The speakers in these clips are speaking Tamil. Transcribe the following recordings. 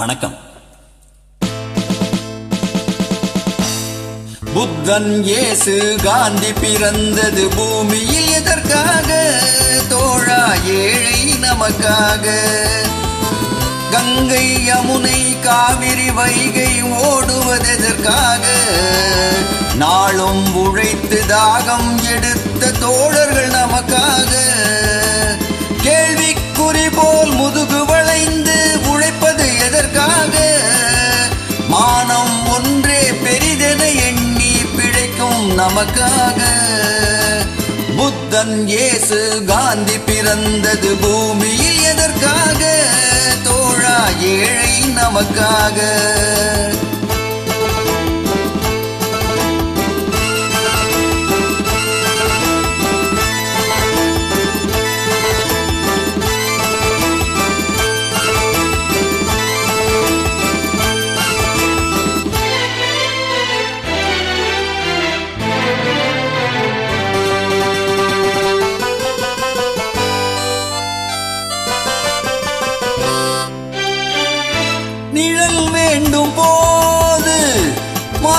வணக்கம். புத்தன் இயேசு காந்தி பிறந்தது பூமியில் எதற்காக? தோழா ஏழை நமக்காக. கங்கை யமுனை காவிரி வைகை ஓடுவதெதற்காக. நாளும் உழைத்து தாகம் எடுத்த தோழர்கள் நமக்காக. கேள்விக்குறி போல் முதுகு உழைப்பது எதற்காக மானம் ஒன்றே பெரிதென எண்ணி பிழைக்கும் நமக்காக. புத்தன் இயேசு காந்தி பிறந்தது பூமியில் எதற்காக? தோழா ஏழை நமக்காக.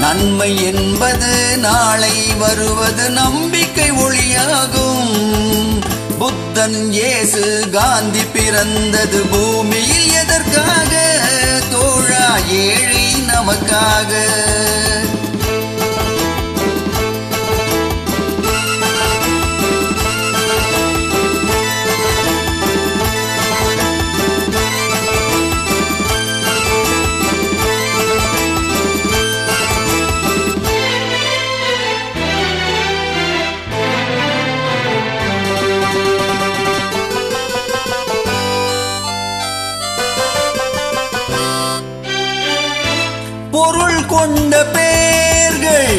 நன்மை என்பது நாளை வருவது நம்பிக்கை ஒளியாகும். புத்தன் இயேசு காந்தி பிறந்தது பூமியில் எதற்காக? தோழா ஏழை நமக்காக. பொருள் கொண்ட பேர்கள்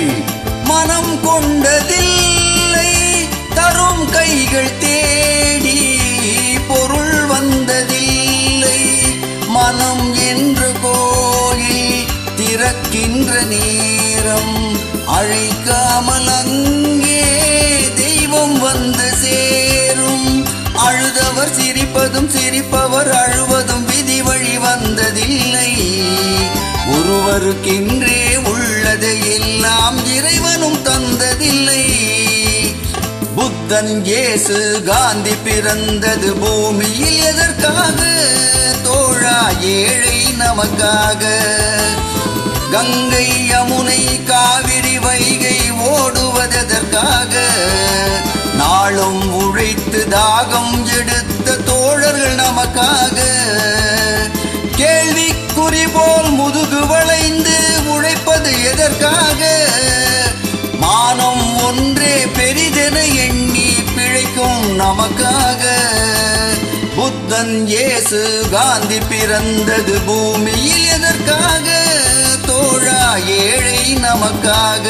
மனம் கொண்டதில்லை. தரும் கைகள் தேடி பொருள் வந்ததில்லை. மனம் என்று கோயில் திறக்கின்ற நேரம் அழைக்காமல் அங்கே தெய்வம் வந்து சேரும். அழுதவர் சிரிப்பதும் சிரிப்பவர் அழுவ ஒருவருக்கென்றே உள்ளது எல்லாம் இறைவனும் தந்ததில்லை. புத்தன் இயேசு காந்தி பிறந்தது பூமியில் எதற்காக? தோழா ஏழை நமக்காக. கங்கை யமுனை காவிரி வைகை ஓடுவதற்காக நாளும் உழைத்து தாகம் எடுத்த தோழர்கள் நமக்காக. கேள்விக்குறி போல் முதுகுவ உழைப்பது மானம் ஒன்றே பெரிதென எண்ணி பிழைக்கும் நமக்காக. புத்தன் இயேசு காந்தி பிறந்தது பூமியில் எதற்காக? தோழா ஏழை நமக்காக.